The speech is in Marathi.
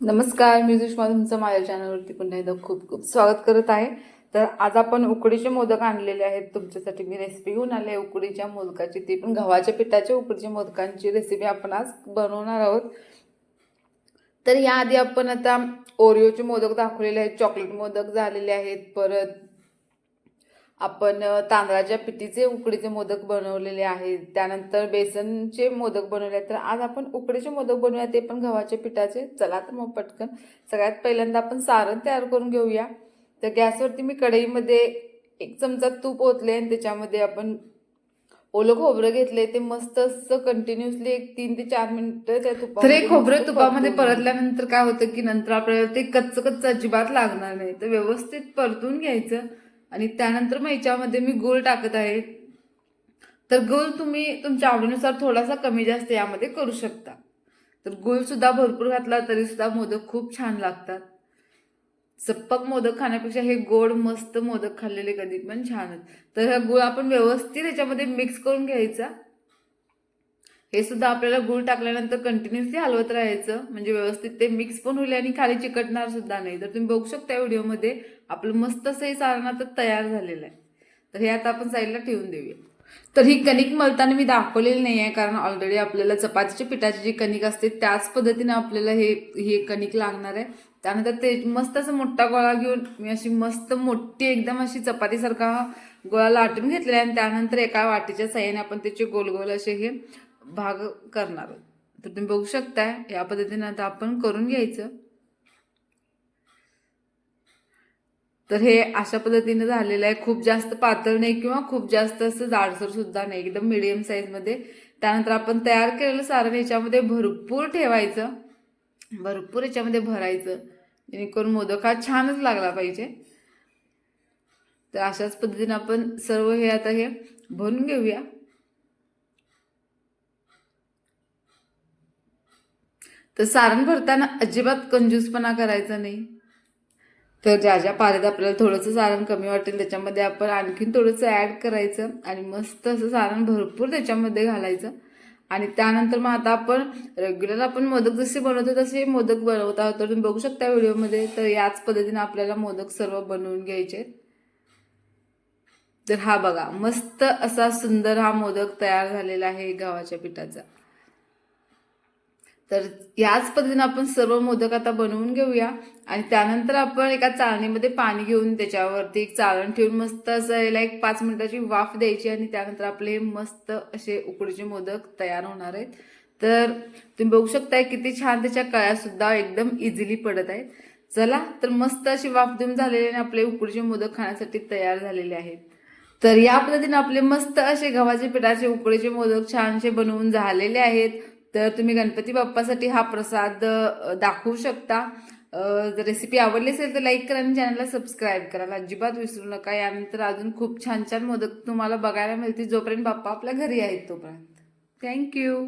नमस्कार मी सुषमा तुमचं माझ्या चॅनलवरती पुन्हा एकदा खूप खूप स्वागत करत आहे. तर आज आपण उकडीचे मोदक आणलेले आहेत. तुमच्यासाठी मी रेसिपी घेऊन आले आहे उकडीच्या मोदकाची. ती पण गव्हाच्या पिठाच्या उकडीच्या मोदकांची रेसिपी आपण आज बनवणार आहोत. तर याआधी आपण आता ओरिओचे मोदक दाखवलेले आहेत. चॉकलेट मोदक झालेले आहेत. परत आपण तांदळाच्या पिठीचे उकडीचे मोदक बनवलेले आहेत. त्यानंतर बेसनचे मोदक बनवले आहेत. तर आज आपण उकडीचे मोदक बनवूया ते पण गव्हाच्या पिठाचे. चला तर मग पटकन. सगळ्यात पहिल्यांदा आपण सारण तयार करून घेऊया. तर गॅसवरती मी कढईमध्ये एक चमचा तूप ओतले आणि त्याच्यामध्ये आपण ओलं खोबरं घेतले. ते मस्त असं कंटिन्युअसली एक तीन ते चार मिनिटं त्या तुपामध्ये तर हे खोबरं तुपामध्ये. परतल्यानंतर काय होतं की नंतर आपल्याला ते कच्च कच्च अजिबात लागणार नाही. तर व्यवस्थित परतून घ्यायचं. आणि त्यानंतर मग याच्यामध्ये मी गूळ टाकत आहे. तर गूळ तुम्ही तुमच्या आवडीनुसार थोडासा कमी जास्त यामध्ये करू शकता. तर गुळसुद्धा भरपूर घातला तरीसुद्धा मोदक खूप छान लागतात. सप्पक मोदक खाण्यापेक्षा हे गोड मस्त मोदक खाल्लेले कधी पण छानच तर हा गूळ आपण व्यवस्थित याच्यामध्ये मिक्स करून घ्यायचा. हे सुद्धा आपल्याला गूळ टाकल्यानंतर कंटिन्युअसली हलवत राहायचं. म्हणजे व्यवस्थित ते मिक्स पण होईल आणि खाली चिकटणार सुद्धा नाही. तर तुम्ही बघू शकता व्हिडिओमध्ये आपलं मस्त असं हे सारण आता तयार झालेलं आहे. तर हे आता आपण साईडला ठेवून देऊया. तर ही कणिक मलताना मी दाखवलेली नाही आहे कारण ऑलरेडी आपल्याला चपातीच्या पिठाची जी कणिक असते त्याच पद्धतीने आपल्याला हे हे कणिक लागणार आहे. त्यानंतर ते मस्त असं मोठा गोळा घेऊन मी अशी मस्त मोठी एकदम अशी चपातीसारखा गोळा लाटून घेतलेला आहे. आणि त्यानंतर एका वाटीच्या साह्याने आपण त्याचे गोल गोल असे हे भाग करणार. तर तुम्ही बघू शकताय या पद्धतीने आता आपण करून घ्यायचं. तर हे अशा पद्धतीने झालेलं आहे. खूप जास्त पातळ नाही किंवा खूप जास्त असं जाडसर सुद्धा नाही. एकदम मिडियम साईजमध्ये त्यानंतर आपण तयार केलेलं सारण याच्यामध्ये भरपूर ठेवायचं. भरपूर याच्यामध्ये भरायचं. जेणेकरून मोदक हा छानच लागला पाहिजे. तर अशाच पद्धतीने आपण सर्व हे आता हे भरून घेऊया. तर सारण भरताना अजिबात कंजूसपणा करायचा नाही. तर ज्या ज्या पाण्यात आपल्याला थोडंसं सारण कमी वाटेल त्याच्यामध्ये आपण आणखीन थोडंसं ॲड करायचं आणि मस्त असं सारण भरपूर त्याच्यामध्ये घालायचं. आणि त्यानंतर मग आता आपण रेग्युलर आपण मोदक जसे बनवतो तसे मोदक बनवत आहोत. तर तुम्ही बघू शकता व्हिडिओमध्ये. तर याच पद्धतीने आपल्याला मोदक सर्व बनवून घ्यायचे. तर हा बघा मस्त असा सुंदर हा मोदक तयार झालेला आहे गव्हाच्या पिठाचा. तर याच पद्धतीने आपण सर्व मोदक आता बनवून घेऊया. आणि त्यानंतर आपण एका चाळणीमध्ये पाणी घेऊन त्याच्यावरती एक चाळण ठेवून मस्त असं याला एक पाच मिनिटाची वाफ द्यायची आणि त्यानंतर आपले मस्त असे उकडीचे मोदक तयार होणार आहेत. तर तुम्ही बघू शकताय किती छान त्याच्या कळ्या सुद्धा एकदम इझिली पडत आहेत. चला तर मस्त अशी वाफ देऊन झालेले आणि आपले उकडीचे मोदक खाण्यासाठी तयार झालेले आहेत. तर या पद्धतीने आपले मस्त असे गव्हाचे पिठाचे उकडीचे मोदक छानसे बनवून झालेले आहेत. तर तुम्ही गणपती बाप्पासाठी हा प्रसाद दाखवू शकता. जर रेसिपी आवडली असेल तर लाईक करा आणि चॅनलला सबस्क्राईब करायला अजिबात विसरू नका. यानंतर अजून खूप छान छान मोदक तुम्हाला बघायला मिळतील जोपर्यंत बाप्पा आपल्या घरी आहेत तोपर्यंत. थँक्यू